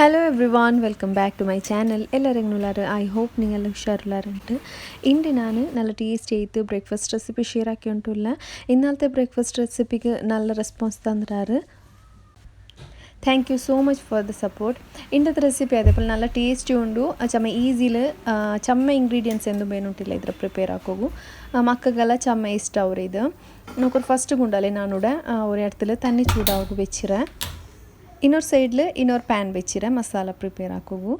hello everyone welcome back to my channel ಎಲ್ಲರಿಗೂ ನುಲಾರು I hope ನೀವೆಲ್ಲ ಹುಷಾರುಲಾರಂಟು ಇಂದು ನಾನು നല്ല ടേസ്റ്റ് ചെയ്ത് ബ്രേക്ക്ഫാസ്റ്റ് റെസിപ്പി ഷെയർ ആക്കിയിട്ടുള്ള ഇന്നലത്തെ ബ്രേക്ക്ഫാസ്റ്റ് റെസിപ്പിക്ക് നല്ല response തന്നിരാറ് thank you so much for the support ಇಂಥದ್ದು ರೆಸಿಪಿ അതേപോലെ നല്ല ടേസ്റ്റ് ಉಂಡು ಚಮ್ಮ ಈಸಿಲ್ ಚಮ್ಮ ಇಂಗ್ರೀಡಿಯೆಂಟ್ಸ್ ಎಂದು ಬೇನುಂಟಿಲ್ಲ ಇದ್ರ ಪ್ರಿಪೇರ್ ಹಾಕೋಗು ಮಕ್ಕಗೆಲ್ಲ ಚಮ್ಮ ಇಷ್ಟ ಅವ್ರು ಇದು ನೋಡ್ಕೊಂಡು ಫಸ್ಟ್ ಗುಂಡಲೆ ನಾನುಡ ஒரு இடத்துல தண்ணி சூடாக வச்சிரேன் ಇನ್ನೊಂದು ಸೈಡ್ಲು ಇನ್ನೊಂದು PAN ಬೆಚ್ಚಿರೆ masala prepare ಹಾಕೋಗು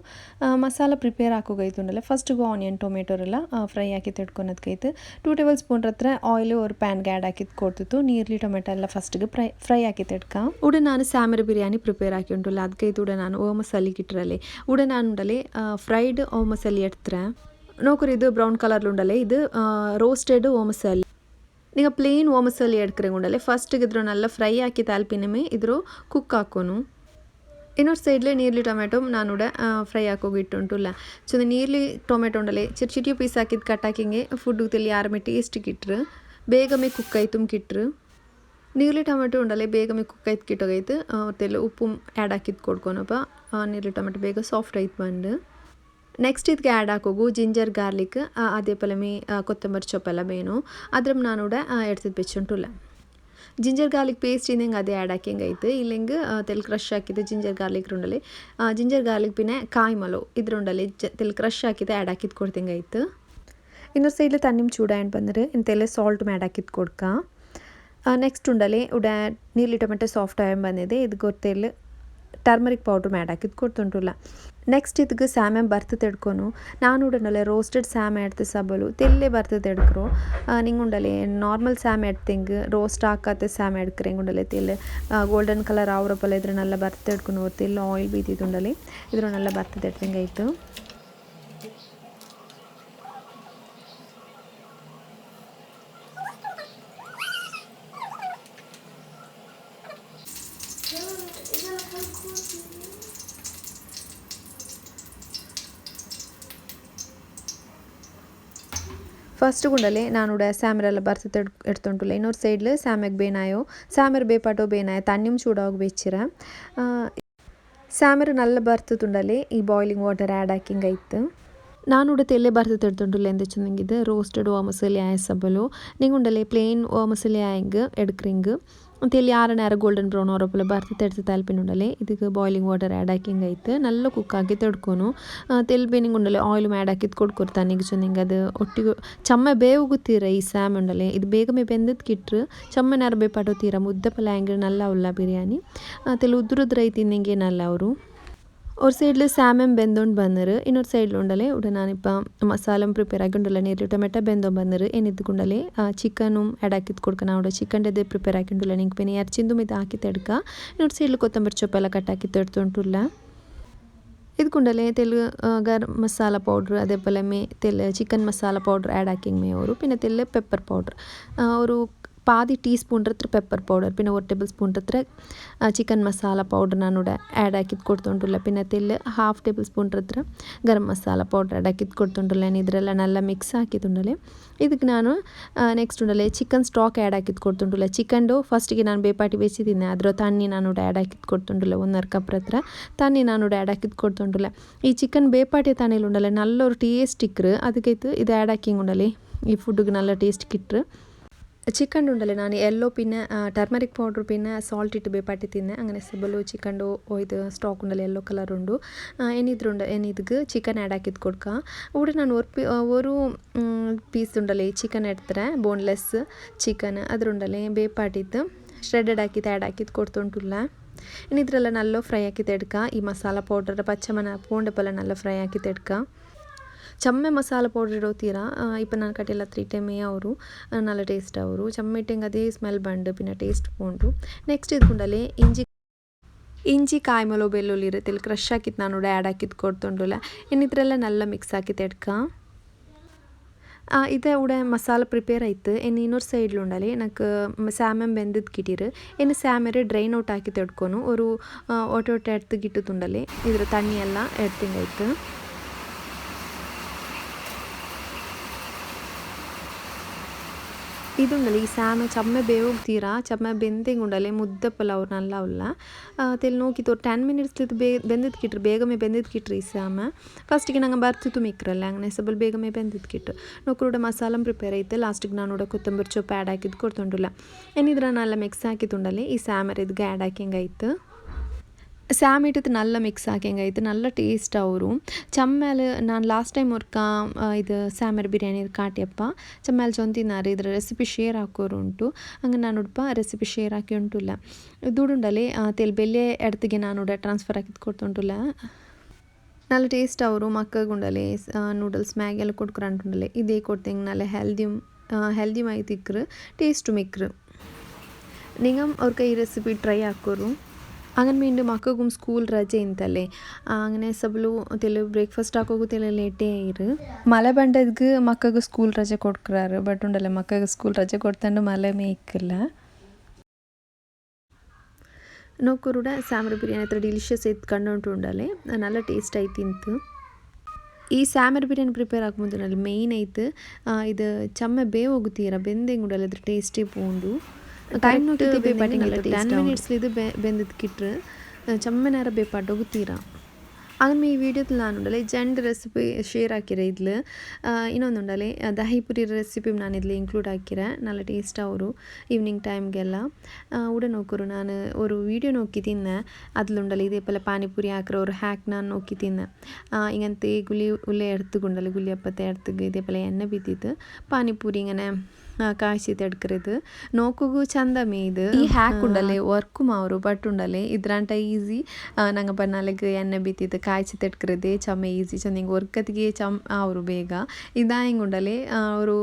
masala prepare ಹಾಕೋಗೈತುಂಡಲ್ಲ ಫಸ್ಟಿಗೆ ಆನಿಯನ್ ಟೊಮೆಟೊರೆಲ್ಲ ಫ್ರೈ ಹಾಕಿ ತಿಡ್ಕೊಳೋದಕ್ಕೈತು ಟೂ ಟೇಬಲ್ ಸ್ಪೂನ್ ಹತ್ರ ಆಯಿಲ್ ஒரு ಪ್ಯಾನ್ಗೆ ಆ್ಯಡ್ ಹಾಕಿದ್ದು ಕೊಡ್ತಿತ್ತು ನೀರ್ಲಿ ಟೊಮೆಟೊ ಎಲ್ಲ ಫಸ್ಟಿಗೆ ಫ್ರೈ ಫ್ರೈ ಹಾಕಿ ತಿಡ್ಕ ಉಡ ನಾನು ಸ್ಯಾಮರ ಬಿರಿಯಾನಿ ಪ್ರಿಪೇರ್ ಹಾಕಿ ಉಂಟಲ್ಲ ಅದಕ್ಕೈತು ಉಡ ನಾನು ಓ ಮಸಾಲಿ ಗಿಟ್ರಲ್ಲಿ ಉಡ ನಾನು ಉಂಡಲೆ ಫ್ರೈಡ್ ಓ ಮಸಾಲಿ ಎಡ್ತಾರೆ ನೋಕರು ಇದು ಬ್ರೌನ್ ಕಲರ್ಲು ಉಂಡಲೆ ಇದು ರೋಸ್ಟೆಡ್ ಓ ಮಸಾಲಿ ఇక ಪ್ಲೇನ್ ಓಮಸಲ್ಲಿ ಎಡ್ಕರೆ ಉಂಡಲ್ಲ ಫಸ್ಟಿಗೆ ಇದ್ರೂ ನಲ್ಲ ಫ್ರೈ ಹಾಕಿ ತಾಲ್ಪಿನಮೆ ಇದ್ರೂ ಕುಕ್ ಹಾಕೋನು ಇನ್ನೊಂದು ಸೈಡ್ಲೇ ನೀರ್ಲಿ ಟೊಮೆಟೊ ನಾನು ಫ್ರೈ ಹಾಕೋಗಿ ಇಟ್ಟುಂಟುಲ್ಲ ಸೊ ನೀರ್ಲಿ ಟೊಮೆಟೊ ಉಂಡಲೆ ಚಿಟ್ ಚಿಟಿ ಪೀಸ್ ಹಾಕಿದ್ದು ಕಟ್ ಹಾಕಿಂಗೆ ಫುಡ್ ತಿಳಿ ಆರಮೆ ಟೇಸ್ಟಿಗೆ ಕಿಟ್ರು ಬೇಗಮೆ ಕುಕ್ ಆಯ್ತು ಕಿಟ್ರು ನೀರ್ಲಿ ಟೊಮೆಟೊ ಉಂಡಲೆ ಬೇಗಮೆ ಕುಕ್ ಆಯ್ತು ಕಿಟ್ಟೋಗೈತು ತೆಲ್ಲ ಉಪ್ಪು ಆ್ಯಡ್ ಹಾಕಿದ್ದು ಕೊಡ್ಕೊನಪ್ಪ ನೀರ್ಲಿ ಟೊಮೆಟೊ ಬೇಗ ಸಾಫ್ಟ್ ಆಯ್ತು ಬಂದು ನೆಕ್ಸ್ಟ್ ಇದಕ್ಕೆ ಆ್ಯಡ್ ಹಾಕೋಗು ಜಿಂಜರ್ ಗಾರ್ಲಿಕ್ ಅದೇ ಪಲಮಿ ಕೊತ್ತಂಬರಿ ಸೊಪ್ಪೆಲ್ಲ ಬೇನು ಅದ್ರ ನಾನು ಕೂಡ ಎಡ್ತಿದ್ದು ಬೆಚ್ಚುಂಟುಲ್ಲ ಜಿಂಜರ್ ಗಾರ್ಲಿಕ್ ಪೇಸ್ಟ್ ಹಿಂಗೆ ಅದೇ ಆ್ಯಡ್ ಹಾಕಿಂಗೈತೆ ಇಲ್ಲಿಂಗೆ ತೆಲ್ ಕ್ರಶ್ ಹಾಕಿದ್ದು ಜಿಂಜರ್ ಗಾರ್ಲಿಕ್ ರುಂಡಲಿ ಜಿಂಜರ್ ಗಾರ್ಲಿಕ್ ಪಿನೆ ಕಾಯಿ ಮಲೋ ಇದ್ರುಂಡಲಿ ಜ ತೆಲ್ ಕ್ರಶ್ ಹಾಕಿದ್ದು ಆ್ಯಡ್ ಹಾಕಿದ್ದು ಕೊಡ್ತಿಂಗೈತು ಇನ್ನೊಂದು ಸೈಡ್ಲು ತನ್ನಿಮ್ ಚೂಡ ಏನು ಬಂದರೆ ಇಂತೆಲ್ಲ ಸಾಲ್ಟ್ ಮ್ಯಾಡ್ ಹಾಕಿದ್ದು ಕೊಡ್ಕ ನೆಕ್ಸ್ಟ್ ಉಂಡಲಿ ಉಡ ನೀರ್ಲಿ ಟೊಮೆಟೊ ಸಾಫ್ಟ್ ಆಗಿ ಬಂದಿದೆ ಇದು ಗೊತ್ತಿಲ್ಲ ಟರ್ಮರಿಕ್ ಪೌಡ್ರ್ ಮ್ಯಾಡ್ ಹಾಕಿದ್ದು ಕೊಡ್ತುಂಟುಲ್ಲ ನೆಕ್ಸ್ಟ್ ಇದಕ್ಕೆ ಸ್ಯಾಮೆ ಬರ್ತು ತಿಡ್ಕೊನು? ನಾನು ಉಡನಲ್ಲೇ ರೋಸ್ಟೆಡ್ ಸ್ಯಾಮ್ ಎಡ್ತು ಸಬಲು. ತೆಲ್ಲೆ ಬರ್ತು ತೆಡ್ಕರು. ನಿಂಗುಂಡಲೆ ನಾರ್ಮಲ್ ಸ್ಯಾಮ್ ಎಡ್ತಿಂಗ್ ರೋಸ್ಟ್ ಹಾಕತ್ತೆ ಸ್ಯಾಮ್ ಎಡ್ಕ್ರೆ ಹಿಂಗುಂಡಲೆ ತೆಲ್ಲೆ. ಗೋಲ್ಡನ್ ಕಲರ್ ಆವ್ರ ಪಲ್ಲ ಇದ್ರನ್ನೆಲ್ಲ ಬರ್ತು ತೆಡ್ಕೊನು ತೆಲ್ಲ ಆಯಿಲ್ ಬೀತಿದ್ದುಂಡಲೆ ಇದ್ರನ್ನೆಲ್ಲ ಬರ್ತು ತೆಡ್ತಿಂಗಾಯಿತು Thank you. ಫಸ್ಟ್ ಗುಂಡಲೆ ನಾನು ಸ್ಯಾಮರೆಲ್ಲ ಬರ್ತು ಎಡ್ತುಂಟುಲ್ಲ ಇನ್ನೊಂದು ಸೈಡ್ಲು ಸ್ಯಾಮೆಗೆ ಬೇನಾಯೋ ಸ್ಯಾಮರ್ ಬೇಪಾಟೋ ಬೇನಾಯ ತನ್ನಿಮ್ ಚೂಡಾಗಿ ಬೆಚ್ಚಿರ ಸ್ಯಾಮರ್ ನಲ್ಲ ಬರ್ತು ತುಂಡಲೆ ಈ ಬಾಯ್ಲಿಂಗ್ ವಾಟರ್ ಆ್ಯಡ್ ಹಾಕಿಂಗ್ ಆಯ್ತು ನಾನು ಉಡ ತೆಲ್ಲೆ ಬರ್ತು എന്താ ಎಂದ ഇത് ರೋಸ್ಟೆಡ್ ಓ ആയ സബലോ ಪ್ಲೇನ್ ಓ ಮಸಾಲೆ ಆಯಂಗ್ ಎಡ್ಕ್ರಿಂಗ್ ತೆಲ್ಲಿ ಆರ ನೇರ ಗೋಲ್ಡನ್ ಬ್ರೌನ್ ಅವರಪ್ಪಲ ಬರ್ತು ತೆಡ್ದು ತಾಲ್ಪಿನುಂಡಲೆ ಇದಕ್ಕೆ ಬಾಯ್ಲಿಂಗ್ ವಾಟರ್ ಆ್ಯಡ್ ಹಾಕಿಂಗ್ ನಲ್ಲ ಕುಕ್ ಆಗಿ ತೆಡ್ಕೊನು. ತೆಲ್ ಆಯಿಲ್ ಆ್ಯಡ್ ಹಾಕಿದ್ ಕೊಡ್ಕೊಡ್ತಾನೆ. ನಿಂಗೆ ಚಂದಿಂಗೆ ಅದು ಒಟ್ಟಿಗೆ ಚಮ್ಮ ಬೇವುಗುತ್ತೀರ ಈ ಸ್ಯಾಮ್ ಉಂಡಲೆ ಇದು ಬೇಗಮೆ ಬೆಂದದ್ ಕಿಟ್ರು. ಚಮ್ಮ ನೇರ ಬೇಪಾಟೋ ತೀರ ಮುದ್ದ ಪಲ ಹ್ಯಾಂಗ್ ನಲ್ಲ ಅವಲ್ಲ ಬಿರಿಯಾನಿ. ತೆಲ್ ಉದ್ರುದ್ರ ನಿಂಗೆ ನಲ್ಲ ಅವರು. ஒரு ಸೈಡ್ಲಿ ಸ್ಯಾಮಮ್ ಬೆಂದೊಂಡು ಬಂದರು ಇನ್ನೊಂದು ಸೈಡ್ಲು ಉಂಡಲೆ ಉಡ ನಾನಿಪ್ಪ ಮಸಾಲಂ ಪ್ರಿಪೇರ್ ಆಗಿ ನೀರು ಟೊಮೆಟೊ ಬೆಂದೊ ಬಂದರು ಏನಿದ್ದುಕೊಂಡಲೆ ಚಿಕನು ಆ್ಯಡ್ ಹಾಕಿದ್ ಕೊಡ್ಕನ ಅವಡ ಚಿಕನ್ ಅದೇ ಪ್ರಿಪೇರ್ ಹಾಕಿಂಡುಲ್ಲ ನಿಂಗೆ ಪೆನಿ ಅರ್ಚಿಂದು ಇದು ಹಾಕಿ ತೆಡ್ಕ ಇನ್ನೊಂದು ಸೈಡ್ಲು ಕೊತ್ತಂಬರಿ ಚೊಪ್ಪೆಲ್ಲ ಕಟ್ ಹಾಕಿ ತೆಡ್ತುಂಟುಲ್ಲ ఇదికుండలే తెలుగు గర్ మసాలా పౌడర్ అదేపోలే మే తెల్ల చికెన్ మసాలా పౌడర్ యాడ్ ఆకింగ్ మే ఓరు పిన్న తెల్ల పెప్పర్ పౌడర్ ఓరు ಪೌಡ್ರ್ ಅವರು ಪಾದಿ ಟೀ ಸ್ಪೂನ್ ಹತ್ರ ಪೆಪ್ಪರ್ ಪೌಡರ್ ಪಿನ್ನ ಒಂದು ಟೇಬಲ್ ಸ್ಪೂನ್ ಹತ್ರ ಚಿಕನ್ ಮಸಾಲ ಪೌಡರ್ ನಾನು ಆ್ಯಡ್ ಹಾಕಿದ್ದು ಕೊಡ್ತುಂಟುಲ್ಲ ಪಿನ್ನ ತೆಲ್ಲು ಹಾಫ್ ಟೇಬಲ್ ಸ್ಪೂನ್ ಹತ್ರ ಗರಂ ಮಸಾಲ ಪೌಡರ್ ಆ್ಯಡ್ ಹಾಕಿದ್ದು ಕೊಡ್ತುಂಟುಲ್ಲ ಇದರೆಲ್ಲ ನಲ್ಲ ಮಿಕ್ಸ್ ಹಾಕಿದ್ದುಂಡಲೆ ಇದಕ್ಕೆ ನಾನು ನೆಕ್ಸ್ಟ್ ಉಂಡಲೆ ಚಿಕನ್ ಸ್ಟಾಕ್ ಆ್ಯಡ್ ಹಾಕಿದ್ದು ಕೊಡ್ತುಂಟುಲ್ಲ ಚಿಕನ್ಡು ಫಸ್ಟಿಗೆ ನಾನು ಬೇಪಾಟಿ ಬೇಯಿಸಿದ್ದೀನಿ ಅದರ ತಣ್ಣಿ ನಾನು ಆ್ಯಡ್ ಹಾಕಿದ್ದು ಕೊಡ್ತುಂಟುಲ್ಲ ಒಂದರ ಕಪ್ರ ಹತ್ರ ತಣ್ಣಿ ನಾನು ಆ್ಯಡ್ ಹಾಕಿದ್ದು ಕೊಡ್ತುಂಟುಲ್ಲ ಈ ಚಿಕನ್ ಬೇಪಾಟಿ ತಾನೇಲಿ ಉಂಡಲೆ ನಲ್ಲೊರು ಟೇಸ್ಟ್ ಇಕ್ರು ಅದಕ್ಕೆ ಇದು ಆ್ಯಡ್ ಹಾಕಿಂಗ್ ಉಂಡಲೆ ಈ ಫುಡ್ಗೆ നല്ല ಟೇಸ್ಟ್ കിട്ടും ചിക്കൻ ഉണ്ടല്ലോ ഞാൻ യെല്ലോ പിന്നെ ടർമറിക് പൗഡർ പിന്നെ സോൾട്ട് ഇട്ട് ബേപ്പാട്ടി തിന്നെ അങ്ങനെ സിബലു ചിക്കൻ്റെ ഇത് സ്റ്റോക്ക് ഉണ്ടല്ലോ യെല്ലോ കളർ ഉണ്ടു എനിദ്രുണ്ട് എനിദ്ക്ക് ചിക്കൻ ആഡ് ആക്കിയത് കൊടുക്കാം ഇവിടെ ನಾನು ഒരു ഒരു ಪೀಸ್ ಉಂಡಲ್ಲ ಈ ಚಿಕನ್ ಎಡ್ತಾರೆ ಬೋನ್ಲೆಸ್ ಚಿಕನ್ ಅದರುಂಡಲ್ಲ ಬೇಪಾಟಿದ್ದು ಶ್ರೆಡೆಡ್ ಹಾಕಿದ್ದು ಆ್ಯಡ್ ಹಾಕಿದ್ದು ಕೊಡ್ತುಂಟುಲ್ಲ ഇനി ഇതിലെല്ലാം നല്ല ഫ്രൈ ആക്കി തെടുക്കുക ഈ മസാല പൗഡർ പച്ചമന പൂണ്ടപ്പെല്ലാം നല്ല ഫ്രൈ ആക്കി തെടുക്കുക ಚಮ್ಮೆ ಮಸಾಲ ಪೌಡರ್ ಇಡೋತೀರಾ ಇಪ್ಪ ನಾನು ಕಟ್ಟಿಲ್ಲ ತ್ರೀ ಟೈಮೇ ಅವರು. ನಲ್ಲ ಟೇಸ್ಟ್ ಅವರು. ಚಮ್ಮೆಟ್ಟಿಂಗ್ ಅದೇ ಸ್ಮೆಲ್ ಬಂಡು ಪಿನ್ನ ಟೇಸ್ಟ್ ಪೋಂಡು ನೆಕ್ಸ್ಟ್ ಇದ್ಕೊಂಡಲ್ಲಿ ಇಂಜಿ ಇಂಜಿ ಕಾಯಿ ಮಲೋ ಬೆಳ್ಳುಳ್ಳಿ ಇರುತ್ತೆ ಕ್ರಶ್ ಹಾಕಿತ್ತು ನಾನು ಆ್ಯಡ್ ಹಾಕಿದ್ದು ಕೊಡ್ತೊಂಡುಲ್ಲ. ಇನ್ನಿದ್ರೆಲ್ಲ ನಲ್ಲ ಮಿಕ್ಸ್ ಹಾಕಿತ್ತು ಎಡ್ಕ ಇದೇ ಉಡ ಮಸಾಲ ಪ್ರಿಪೇರ್ ಆಯ್ತು. ಇನ್ನು ಇನ್ನೊರು ಸೈಡ್ಲು ಉಂಡಲಿ ನನಗೆ ಸ್ಯಾಮಮ್ ಬೆಂದದ್ದು ಕಿಟೀರು. ಇನ್ನು ಸ್ಯಾಮರೆ ಡ್ರೈನ್ ಔಟ್ ಹಾಕಿ ತೆಡ್ಕೊನು. ಒಂದು ಒಟ್ಟು ಒಟ್ಟು ಎಡ್ತು ಗಿಟ್ಟು ತುಂಡಲಿ ಇದ್ರ ತಣ್ಣಿ ഈ സാമ ചമ്മ ബേവും ಸ್ಯಾಮ್ ചമ്മ ಬೆಂದೆಂಗ್ ಉಂಡಲೆ ಮುದ್ದ ಪಲಾವ್ ನಲ್ಲ ಉಲ್ಲ ತೆಲ್ ನೋಕಿತ್ತು ಟೆನ್ ಮಿನಿಟ್ಸ್ ಲಿತ್ತು ಬೇ ಬೆಂದಿದ್ ಕಿಟ್ರು ಬೇಗಮೆ ಈ ಸಾಮ ಫಸ್ಟಿಗೆ ನಂಗೆ ಬರ್ತಿತ್ತು ಮಿಕ್ರಲ್ಲ ಹಂಗೆ ಸಬಲ್ ಬೇಗಮೆ ಬೆಂದಿದ್ ಕಿಟ್ಟು ನೊಕ್ಕರುಡ ಮಸಾಲ ಪ್ರಿಪೇರ್ ಐತೆ ಲಾಸ್ಟಿಗೆ ನಾನು ಕೂಡ ಕೊತ್ತಂಬರಿ ಚೊಪ್ಪು ಆ್ಯಡ್ ಹಾಕಿದ್ದು ಕೊಡ್ತೊಂಡುಲ್ಲ ಏನಿದ್ರ ನಲ್ಲ ಮಿಕ್ಸ್ ಹಾಕಿತ್ತುಂಡಲೆ ಈ ಸ್ಯಾಮರ್ ಇದಕ್ಕೆ ಆ್ಯಡ್ ಹಾಕಿಂಗಾಯ್ತು శామ్ ఇది నల్ల మిక్స్ ఆకేంగా ఇది నల్ల ಟೇಸ್ಟ್ ಅವರು ಚಮ್ಮೇಲೆ ನಾನು ಲಾಸ್ಟ್ ಟೈಮ್ ಅವ್ರಕ್ಕ ಇದು ಸ್ಯಾಮರ್ ಬಿರಿಯಾನಿ ಕಾಟ್ಯಪ್ಪ ಚಮ್ಮೇಲೆ ಚೊಂತಿನಾರು ಇದರ ರೆಸಿಪಿ ಶೇರ್ ಹಾಕೋರು ಉಂಟು ಹಂಗೆ ನಾನು ಉಡುಪ ರೆಸಿಪಿ ಶೇರ್ ಹಾಕಿ ಉಂಟುಲ್ಲ ದುಡುಂಡಲೆ ತೆಲ್ ಬೆಲೆ ಎಡತಿಗೆ ನಾನು ಟ್ರಾನ್ಸ್ಫರ್ ಹಾಕಿದ್ ಕೊಡ್ತುಂಟುಲ್ಲ నల్ల టేస్ట్ అవరు మక్కగా ఉండాలి నూడిల్స్ మ్యాగీ అలా కొడుకురు అంటుండాలి ఇదే కొడితే నల్ల హెల్దీ హెల్దీ మై తిక్కురు టేస్ట్ మిక్కురు నిగం ఒక ఈ రెసిపీ ట్రై ఆకురు അങ്ങനെ വീണ്ടും മക്കൾക്കും സ്കൂൾ ರಜೆ ಇಂತಲ್ಲೇ അങ്ങനെ ಸಬಲು ತೆಲು ಬ್ರೇಕ್ಫಾಸ್ಟ್ ಹಾಕೋಗು ತೆಲ ಲೇಟೇ ಇರು ಮಳೆ ಬಂಡದ್ಗೆ ಮಕ್ಕಗೆ ಸ್ಕೂಲ್ ರಜೆ ಕೊಡ್ಕರಾರು ಬಟ್ ಉಂಡಲ್ಲ ಮಕ್ಕಗೆ ಸ್ಕೂಲ್ ರಜೆ ಕೊಡ್ತಂಡು ಮಳೆ ಮೇಯ್ಕಿಲ್ಲ ನೋಕ್ಕೂರುಡ ಸ್ಯಾಮರ ಬಿರಿಯಾನಿ ಹತ್ರ ಡಿಲಿಷಿಯಸ್ ಇತ್ತು ಕಂಡು ಉಂಡಲೆ നല്ല ಟೇಸ್ಟ್ ಆಯ್ತಿಂತು ಈ ಸ್ಯಾಮರ್ ಬಿರಿಯಾನಿ ಪ್ರಿಪೇರ್ ಆಗುವುದು ನಲ್ಲಿ ಮೇಯ್ನ್ ಐತೆ ಇದು ಚಮ್ಮೆ ಬೇವೋಗುತ್ತೀರ ಬೆಂದೆಂಗ್ ಉಂಡಲ್ಲ ಅದ್ರ ಟೇಸ್ಟೇ ಪೋಂಡು ಟೈಮ್ ನೋಡಿದ್ದು ಬೇಪಾಟಿಂಗಿಲ್ಲ ಟೆನ್ ಮಿನಿಟ್ಸ್ಲಿದ್ದು ಬೆಂದಿದ್ದಕ್ಕಿಟ್ರೆ ചമ്മ നേരം ബേപ്പാട്ടൊക്കെ തീരാം അതും ഈ വീഡിയോത്തിൽ നാനുണ്ടല്ലേ രണ്ട് റെസിപ്പി ഷെയർ ആക്കിറേ ഇതിൽ ಇನ್ನೊಂದುಂಡಲೆ ದಹಿಪುರಿ ರೆಸಿಪಿ ನಾನು ಇಲ್ಲಿ ಇನ್ಕ್ಲೂಡ್ ಹಾಕಿರೆ ನಲ್ಲ ಟೇಸ್ಟ್ ಅವರು ಈವ್ನಿಂಗ್ ಟೈಮ್ಗೆಲ್ಲ ಉಡ ನೋಕರು ನಾನು ಒಂದು ವೀಡಿಯೋ ನೋಕ್ಕಿ ತಿನ್ನೆ ಅದಲುಂಡಲೆ ಇದೇ ಪಲ್ಲ ಪಾನಿಪುರಿ ಹಾಕಿರೋ ಒಂದು ಹ್ಯಾಕ್ ನಾನು ನೋಕ್ಕಿ ತಿನ್ನೆ ഇങ്ങനത്തെ ഗുലി ഉള്ള എടുത്തുകൊണ്ടല്ലേ ഗുലിയപ്പത്തെ എടുത്ത് ഇതേപോലെ എണ്ണ ബിത്തിയിട്ട് പാനിപ്പൂരി ഇങ്ങനെ ಕಾಯಿಸಿತೆಡ್ಕರಿದು ನೋಕುಗು ಚಂದ ಮೇಯ್ದು ಈ ಹ್ಯಾಕ್ ಉಂಡಲೆ ವರ್ಕ್ ಮಾವರು ಬಟ್ ಉಂಡಲೆ ಇದ್ರಂಟ ಈಸಿ ನಂಗೆ ಬನ್ನಾಲೆಗ್ ಎಣ್ಣೆ ಬಿತ್ತಿದ್ದು ಕಾಯಿಸಿ ತೆಡ್ಕರದೆ ಚಮ್ಮ ಈಸಿ ಚಂದ ವರ್ಕತ್ತಿಗೆ ಚಮ್ ಅವರು ಬೇಗ. ಇದಾ ಹಿಂಗೆ ಉಂಡಲೆ ಅವರು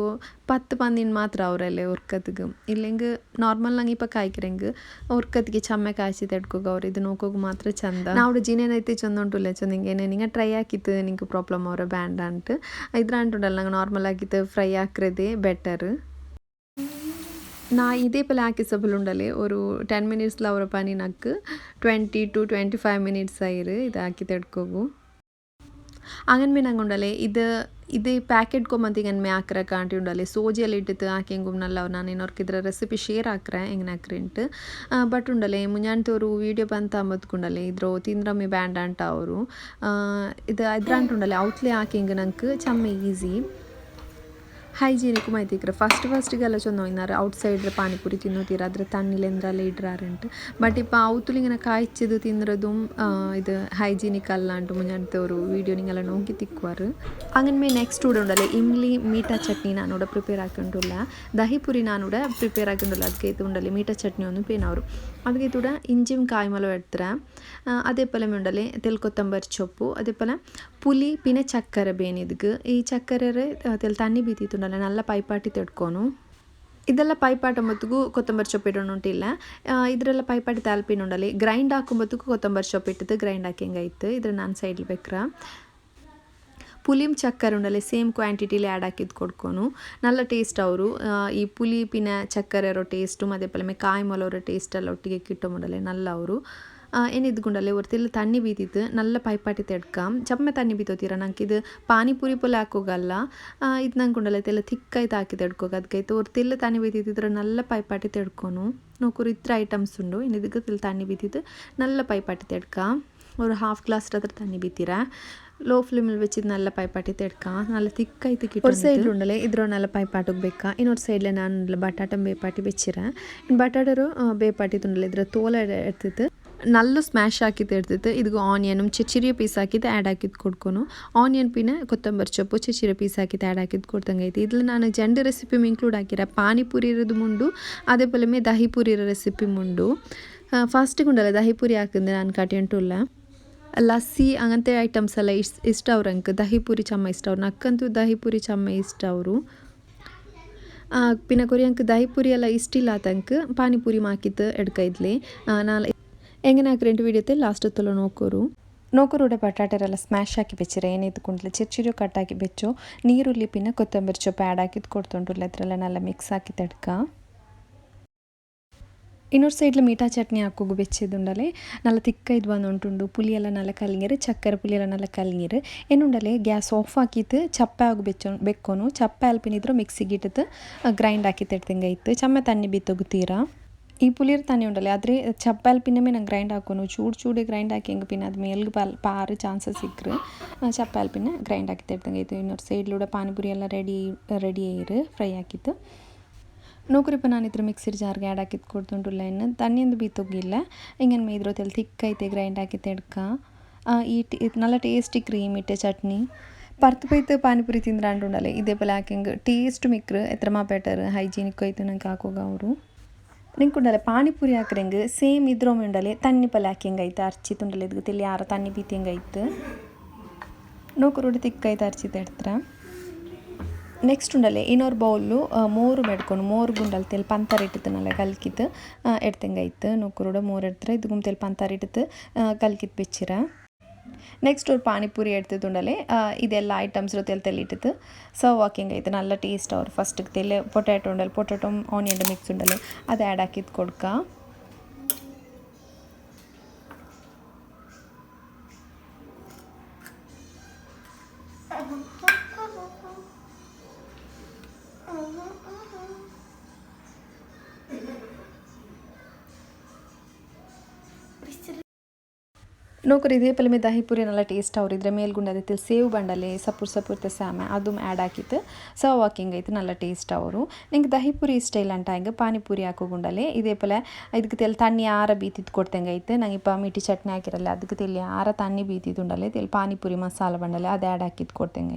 പത്ത് പന്നിന് മാത്രം അവരല്ലേ ഉർക്കത്തിക്ക് ഇല്ലെങ്കിൽ നോർമൽ ನಂಗೆ ಇಪ್ಪ ಕಾಯ್ಕಿರಂಗೆ ಉರ್ಕತ್ತಿಗೆ ಚಮ್ಮೆ ಕಾಯಿಸಿ ತೆಡ್ಕೋಗ ಅವ್ರು ಇದು ನೋಕೋಗ ಮಾತ್ರ ಚಂದ ನಾವು ಜಿನೇನೈತೆ ಚಂದ ಉಂಟುಲ್ಲ ಚಂದಿಂಗೆ ನಿಂಗೆ ಟ್ರೈ ಹಾಕಿತ್ತು ನಿಂಗೆ ಪ್ರಾಬ್ಲಮ್ ಅವರ ಬ್ಯಾಂಡ್ ಅಂಟು ಇದ್ರ ಅಂಟುಂಡಲ್ಲ ನಂಗೆ ನಾರ್ಮಲ್ ಆಗಿತ್ತು ಫ್ರೈ ಹಾಕ್ರದೇ ಬೆಟರ್ ನಾ ಇದೇ ಪಲ್ಲೆ ಹಾಕಿ ಸಬಲುಂಡಲೆ ഒരു ടെൻ മിനിറ്റ്സിൽ അവർ പനി നക്ക് twenty to twenty five minutes ആയിര് ഇത് ആക്കി ಹಂಗನ್ಬಿನ್ ಹಂಗೊಂಡಲೆ ಇದು ಇದೇ ಪ್ಯಾಕೆಟ್ ಕೊಮ್ಮಂತಿಗೆ ಎನ್ಮೆ ಹಾಕ್ರೆ ಕಾಂಟಿ ಉಂಡಲ್ಲಿ ಸೋಜಿಯಲ್ಲಿ ಇಟ್ಟಿತ್ತು ಹಾಕಿ ಹೆಂಗು ನಲ್ಲ ನಾನು ಏನೋರ್ಕಿದ್ರೆ ರೆಸಿಪಿ ಶೇರ್ ಹಾಕ್ರೆ ಹೆಂಗೆ ಹಾಕ್ರಿಂಟ್ ಬಟ್ ಉಂಡಲೆ ಮುಂಜಾಂತವರು ವೀಡಿಯೋ ಬಂತ ಅಂಬತ್ಕೊಂಡಲೆ ಇದ್ರೋ ತಿಂದ್ರಮ್ಮಿ ಬ್ಯಾಂಡ್ ಅಂಟ ಅವರು ಇದು ಇದ್ರಂಟ ಉಂಡಲೆ ಅವತ್ಲೆ ಹಾಕಿ ಹೆಂಗೆ ನಂಗೆ ಚಮ್ಮ ಈಸಿ ಹೈಜೀನಿಕ್ ಮೈತಿಕ್ರೆ ಫಸ್ಟ್ ಫಸ್ಟಿಗೆಲ್ಲ ಚಂದ ಇನ್ನಾರು ಔಟ್ ಸೈಡ್ ಪಾನಿಪುರಿ ತಿನ್ನೋತೀರ ಅದ್ರ ತಣ್ಣಿಲೆಂದ್ರೆಲ್ಲ ಇಡ್ರಾರಂಟ್ ಬಟ್ ಇಪ್ಪ ಅವತ್ತುಲಿಂಗನ ಕಾಯ್ಚಿದು ತಿಂದ್ರದು ಇದು ಹೈಜೀನಿಕ್ ಅಲ್ಲ ಅಂಟು ಮುಂಜಾನೆತವರು ವೀಡಿಯೋ ನಿಂಗೆಲ್ಲ ನೋಗಿ ತಿಕ್ಕುವಾರು ಹಂಗನ್ಮೇ ನೆಕ್ಸ್ಟ್ ಕೂಡ ಉಂಡಲ್ಲ ಇಮ್ಲಿ ಮೀಠಾ ಚಟ್ನಿ ನಾನು ಪ್ರಿಪೇರ್ ಹಾಕೊಂಡುಲ್ಲ ದಹಿಪುರಿ ನಾನು ಪ್ರಿಪೇರ್ ಹಾಕೊಂಡುಲ್ಲ ಅದಕ್ಕೆ ಉಂಡಲ್ಲಿ ಮೀಠಾ ಚಟ್ನಿ ಒಂದು ಪೇನವರು ಅದಕ್ಕೆ ತೂಡ ಇಂಜಿಮ್ ಕಾಯಿಮಲ ಎಡ್ತಾರೆ അതേ പോലെ ഉണ്ടല്ലേ തെൽ കൊത്തമ്പരി ചൊപ്പു അതേപോലെ പുലി പിന്നെ ചക്കര ಬೇನಿದ್ಗೆ ಈ ಚಕ್ಕರೆ ತೆಲ್ ತಣ್ಣಿ ಬೀತಿತ್ತುಂಡಲ್ಲ ನಲ್ಲ ಪೈಪಾಟಿ ತೆಡ್ಕೊನು ಇದೆಲ್ಲ ಪೈಪಾಟ ಮೊತ್ತಗೂ ಕೊತ್ತಂಬರಿ ಸೊಪ್ಪು ಇಡೋಣ ಉಂಟಿಲ್ಲ ಇದರೆಲ್ಲ ಪೈಪಾಟಿ ತಾಲ್ಪಿನ ಉಂಡಲ್ಲಿ ಗ್ರೈಂಡ್ ಹಾಕೊಂಬತ್ತಗೂ ಕೊತ್ತಂಬರಿ ಸೊಪ್ಪು ಇಟ್ಟದ್ದು ಗ್ರೈಂಡ್ ಹಾಕಿ ಹೆಂಗಾಯ್ತು ಇದ್ರ ನಾನು ಸೈಡ್ ಬೇಕ್ರ ಪುಲಿಮ್ ಚಕ್ಕರೊಂಡಲ್ಲಿ ಸೇಮ್ ಕ್ವಾಂಟಿಟಿಲಿ ಆ್ಯಡ್ ಹಾಕಿದ್ದು ಕೊಡ್ಕೊನು ನಲ್ಲ ಟೇಸ್ಟ್ ಅವರು ಈ ಪುಲಿಪಿನ ಚಕ್ಕರೆ ಇರೋ ಟೇಸ್ಟು ಮತ್ತು ಪಲ್ಲೆ ಕಾಯಿ ಮೊಲವರ ಟೇಸ್ಟೆಲ್ಲ ಒಟ್ಟಿಗೆ ಕಿಟ್ಟು ಮೊಡಲೆ ನಲ್ಲ ಅವರು ಏನಿದ್ಕೊಂಡಲ್ಲೇ ಹೊರ್ತಿಲ್ಲ ತಣ್ಣಿ ಬೀತಿತ್ತು ನಲ್ಲ ಪೈಪಾಟಿ ತೆಡ್ಕ ಚಮ್ಮೆ ತಣ್ಣಿ ಬೀತೋತೀರ ನಂಗೆ ಇದು ಪಾನಿಪುರಿ ಪುಲ್ ಹಾಕೋಗಲ್ಲ ಇದು ನಂಗೆ ಗುಂಡಲ್ಲ ತೆಲ್ಲ ತಿಕ್ಕೈತೆ ಹಾಕಿ ತೆಡ್ಕೋಗ ಅದಕ್ಕೈತೆ ಹೊರ್ತಿಲ್ಲ ತಣ್ಣಿ ಬೀತಿತ್ತಿದ್ರೆ ನಲ್ಲ ಪೈಪಾಟಿ ತೆಡ್ಕೊನು ನೂಕೂರು ಇತ್ರ ಐಟಮ್ಸ್ ಉಂಡು ಇನ್ನಿದಕ್ಕೆ ತಿಲ್ ತಣ್ಣಿ ಬೀತಿತ್ತು ನಲ್ಲ ಪೈಪಾಟಿ ತೆಡ್ಕ ಹಾಫ್ ಗ್ಲಾಸ್ ಹತ್ರ ತಣ್ಣಿ பீத்திரேன் ಲೋ ಫ್ಲೇಮ್ ಅಲ್ಲಿ ಬೆಚ್ಚಿದ ನಲ್ಲ ಪೈಪ್ ತೆಡ್ಕ. ನಲ್ಲ ತಿಕ್ಕ ಐತಿ ಕಿಟ್ಟ ಒಂದು ಸೈಡ್ ಉಂಡಲೆ ಇದ್ರ ನಲ್ಲ ಪೈಪ್ ಆಟು ಬೇಕ? ಇನ್ನೊಂದು ಸೈಡ್ ನಾನು ನಲ್ಲ ಬಟಾಟಂ ಬೇ ಪಾಟಿ ಬೆಚ್ಚಿರ ಇನ್ ಬಟಾಟರ ಬೇ ಪಾಟಿ ತುಂಡಲೆ ಇದ್ರ ತೋಲ ಎರ್ತಿತ್ತು ನಲ್ಲ ಸ್ಮ್ಯಾಶ್ ಹಾಕಿ ತೆಡ್ತಿತ್ತು. ಇದು ಆನಿಯನ್ ಚಿ ಚಿರಿಯ ಪೀಸ್ ಹಾಕಿದ್ ಆಡ್ ಹಾಕಿದ್ ಕೊಡ್ಕೊನು. ಆನಿಯನ್ ಪಿನ ಕೊತ್ತಂಬರಿ ಚೊಪ್ಪು ಚಿ ಪೀಸ್ ಹಾಕಿದ್ ಆಡ್ ಹಾಕಿದ್ ಕೊಡ್ತಂಗೈತೆ. ಐತಿ ನಾನು ಜಂಡ ರೆಸಿಪಿ ಮೇ ಇನ್ಕ್ಲೂಡ್ ಹಾಕಿರ. ಪಾನಿಪುರಿ ಇರೋದು ಮುಂಡು ಅದೇ ಪಲ್ಲೆ ಮೇ ದಹಿಪುರಿ ಇರೋ ರೆಸಿಪಿ ಮುಂಡು. ಫಾಸ್ಟಿಗೆ ಉಂಡಲ್ಲ ದಹಿಪುರಿ ಹಾಕಿದ್ದೆ ನಾನು ಕಟ್ಟಿ ಇಲ್ಲ ಲಸ್ಸಿ അങ്ങനത്തെ ಐಟಮ್ಸ್ ಎಲ್ಲ ಇಷ್ಟ ಇಷ್ಟ ಅವ್ರಂಗೆ ದಹಿಪುರಿ ಚಮ್ಮ ಇಷ್ಟ ಅವ್ರು ನಕ್ಕಂತೂ ದಹಿಪುರಿ ಚಮ್ಮ ಇಷ್ಟ ಅವರು പിന്നെ കൊറിയങ്ക് ദഹിപുരി എല്ലാം ഇഷ്ടില്ല തങ്ക് പാനിപൂരി മാക്കിത്ത് എടുക്കയില്ലേ നാളെ എങ്ങനെ ആക്കിരണ്ട് വീഡിയോത്തെ ಲಾಸ್ಟ್ ಹೊತ್ತಲ್ಲ ನೋಕೋರು ನೋಕೂರುಡೆ ಬಟಾಟರೆಲ್ಲ ಸ್ಮ್ಯಾಶ್ ಹಾಕಿ ಬೆಚ್ಚಿರೆ ಏನಿದು ಕುಂಡ್ಲೆ ಚಿರ್ಚಿರು ಕಟ್ ಹಾಕಿ ಬೆಚ್ಚು ನೀರುಳ್ಳಿ ಪಿನ್ನ ಕೊತ್ತಂಬರಿ ಸೊಪ್ಪು ಆ್ಯಡ್ ಹಾಕಿದ್ದು ಕೊಡ್ತೊಂಡುಲ್ಲ ಅದರೆಲ್ಲ ನೆಲ್ಲ ಮಿಕ್ಸ್ ಹಾಕಿ ತಡ್ಕ ಇನ್ನೊಂದು ಸೈಡ್ಲ ಮೀಠಾ ಚಟ್ನಿ ಹಾಕೋಗು ಬೆಚ್ಚದುಂಡಲೆ, ನಲ್ಲ ತಿಕ್ಕ ಇದು ಬಂದು ಉಂಟುಂಡು ಪುಲಿ ಎಲ್ಲ ನಲ್ಲ ಕಲಿಂಗಿರು ಚಕ್ಕರೆ ಪುಲಿ ಎಲ್ಲ ನಲ್ಲ ಕಲಿಂಗಿರು ಏನುಂಡಲೆ, ಗ್ಯಾಸ್ ಆಫ್ ಹಾಕಿತ್ತು ಚಪ್ಪೆ ಆಗು ಬೆಚ್ಚ, ಬೆಕ್ಕೋನು. ಚಪ್ಪೆ ಅಲ್ಪಿನಿದ್ರು ಮಿಕ್ಸಿಗೆ ಇಟ್ಟಿತ್ತು ಗ್ರೈಂಡ್ ಹಾಕಿ ಇತ್ತು. ಚಮ್ಮೆ ತಣ್ಣಿ ಬಿತ್ತೋಗು ತೀರಾ. ಈ ಪುಲಿರ್ ತಾನೇ ಉಂಡಲೆ, ಆದರೆ ಚಪ್ಪಾ ಪಿನ್ನಮೇ ನಂಗೆ ಗ್ರೈಂಡ್ ಹಾಕೋನು. ಚೂಡು ಚೂಡಿ ಗ್ರೈಂಡ್ ಹಾಕಿ ಹೆಂಗೆ ಪಿನ್ನ ಅದು ಮೇಲ್ಗೆ ಪಾಲ್, ಪಾರು ಚಾನ್ಸಸ್ ಸಿಕ್ಕರು. ಚಪ್ಪಲ್ ಪಿನ್ನ ಗ್ರೈಂಡ್ ಹಾಕಿ ಆಯಿತು ಇನ್ನೊಂದು ಸೈಡ್ಲೂಡ ಪಾನಿಪುರಿ ಎಲ್ಲ ರೆಡಿ ರೆಡಿ ಆಯಿರು ಫ್ರೈ ಹಾಕಿತ್ತು. ನೋಕರಿಪ್ಪ ನಾನಿದ್ರ ಮಿಕ್ಸಿರ್ ಜಾರ್ಗೆ ಆ್ಯಡ್ ಹಾಕಿದ್ ಕೊಡ್ತುಂಟುಲ್ಲ ಇನ್ನು ತಣ್ಣಿಂದು ಬೀತೋಗಿಲ್ಲ ಹಿಂಗನ್ ಮೇಯ್ದ್ರು ತೆಲ್ ತಿಕ್ಕ ಐತೆ ಗ್ರೈಂಡ್ ಹಾಕಿ ತೆಡ್ಕ ಈ ಟಿ ನಲ್ಲ ಟೇಸ್ಟಿ ಕ್ರೀಮ್ ಇಟ್ಟೆ ಚಟ್ನಿ ಪರ್ತು ಪೈತು ಪಾನಿಪುರಿ ತಿಂದ್ರೆ ಅಂಡುಂಡಲೆ ಇದೇ ಪಲ ಹಾಕಿಂಗ್ ಟೇಸ್ಟ್ ಮಿಕ್ರು ಎತ್ರ ಮಾ ಬೆಟರ್ ಹೈಜೀನಿಕ್ ಐತೆ ನಂಗೆ ಹಾಕೋಗ ಅವರು ನಿಂಕುಂಡಲೆ ಪಾನಿಪುರಿ ಹಾಕ್ರೆಂಗ್ ಸೇಮ್ ಇದ್ರೊಮ್ಮೆ ಉಂಡಲೆ ತಣ್ಣಿ ಪಲ್ಯ ಹಾಕಿಂಗ್ ಐತೆ ಅರ್ಚಿ ತುಂಡಲೆ ಇದ್ಗ ತಿಲ್ಲಿ ಯಾರ ತಣ್ಣಿ ಬೀತಿಂಗ್ ಐತೆ ನೋಕುರುಡು ತಿಕ್ಕ ಐತೆ ಅರ್ಚಿ ತೆಡ್ತ್ರ ನೆಕ್ಸ್ಟ್ ಉಂಡಲೆ ಇನ್ನೊರು ಬೌಲು ಮೋರು ಮೆಡ್ಕೊಂಡು, ಮೋರು ಗುಂಡಲ್ ತೆಲ್ ಪಂತರ ಇಟ್ಟಿತ್ತನಲ್ಲ ಕಲ್ಕಿತ್ತು ಎಡ್ತಂಗೆ ಐತೆ ನೊಕ್ಕುರುಡ ಮೋರು ಎಡ್ತಾರೆ ಇದು ಗುಂತೆಲ್ ಪಂತರ ಇಟ್ಟಿತ್ತು ಕಲ್ಕಿತ್ ಬೆಚ್ಚಿರ. ನೆಕ್ಸ್ಟ್ ஒரு ಪಾನಿಪುರಿ ಎಡ್ತಿದ್ದುಂಡಲೆ ಇದೆಲ್ಲ ಐಟಮ್ಸ್ ತೆಲ್ ತೆಲ್ ಇಟ್ಟಿತ್ತು. ಸರ್ವ್ ವಾಕಿಂಗ್ ಐತೆ ನಲ್ಲ ಟೇಸ್ಟ್ ಅವ್ರು ಫಸ್ಟಿಗೆ ತೆಲೆ ಪೊಟ್ಯಾಟೊ ಉಂಡಲೆ ಪೊಟ್ಯಾಟೊ ಆನಿಯನ್ ಮಿಕ್ಸ್ ಉಂಡಲೆ ಅದು ಆ್ಯಡ್ ಹಾಕಿದ್ ಕೊಡ್ಕ. ನೋಕರು ಇದೇ ಪಲ್ಯ ಮೇ ದಹಿಪುರಿ ನಲ್ಲ ಟೇಸ್ಟ್ ಅವ್ರಿದ್ರೆ ಮೇಲ್ಗುಂಡ ಅದಕ್ಕೆ ಸೇವ್ ಬಂಡಲೆ, ಸಪುರ್ ಸಪುರ್ತೆ ಸ್ಯಾಮೆ, ಅದು ಆ್ಯಡ್ ಹಾಕಿತ್ತು. ಸರ್ವ್ ವಾಕಿಂಗ್ ಐತೆ ನಲ್ಲ ಟೇಸ್ಟ್ ಅವರು. ನಿಂಗೆ ದಹಿಪುರಿ ಇಷ್ಟ ಇಲ್ಲ ಅಂತ ಹಿಂಗೆ? ಪಾನಿಪುರಿ ಹಾಕೋಗುಂಡಲೆ. ಇದೇ ಇದಕ್ಕೆ ತೆಲ್ ತಣ್ಣಿ ಆರ ಬೀತಿದ್ದು ಕೊಡ್ತಂಗೆ ಐತೆ. ನಂಗೆ ಇಪ್ಪ ಮಿಟಿ ಚಟ್ನಿ ಹಾಕಿರಲ್ಲ ಅದಕ್ಕೆ ತೆಲ್ಲಿ ಆರ ತಣ್ಣಿ ಬೀತಿದ್ದುಂಡಲೆ ತೆಲ್ ಪಾನಿಪುರಿ ಮಸಾಲ ಬಂಡಲೆ, ಅದು ಆ್ಯಡ್ ಹಾಕಿದ್ದು ಕೊಡ್ತಂಗೆ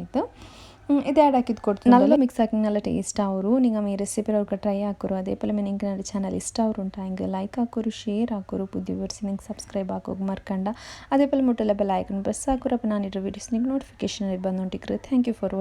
ಇದು ಆ್ಯಡ್ ಹಾಕಿದ್ದು ಕೊಡ್ತೀನಿ ನಲ್ಲ ಮಿಕ್ಸ್ ಹಾಕಿ ನಲ್ಲ ಟೇಸ್ಟ್ ಅವರು. ನಿಂಗೆ ಮೇ ರೆಸಿಪಿ ಅವ್ರಿಗೆ ಟ್ರೈ ಹಾಕೋರು ಅದೇ ಪೋಲೆ ಮೇ ನಿಂಗೆ ನನ್ನ ಚಾನಲ್ ಇಷ್ಟ ಅವ್ರು ಉಂಟು ಹಂಗೆ ಲೈಕ್ ಹಾಕೋರು ಶೇರ್ ಹಾಕೋರು ಬುದ್ಧಿ ಬರ್ಸಿ ನಿಂಗೆ ಸಬ್ಸ್ಕ್ರೈಬ್ ಹಾಕೋಗಿ ಮರ್ಕಂಡ. ಅದೇ ಪಲ ಮುಟ್ಟೆಲ್ಲ ಬೆಲ್ಲ ಐಕನ್ ಪ್ರೆಸ್ ಹಾಕೋರಪ್ಪ. ನಾನಿರೋ ವೀಡಿಯೋಸ್ ನಿಂಗೆ ನೋಟಿಫಿಕೇಶನ್ ಬಂದು ಉಂಟಿಕ್ರೆ ಥ್ಯಾಂಕ್ ಯು ಫಾರ್ ವಾಚಿಂಗ್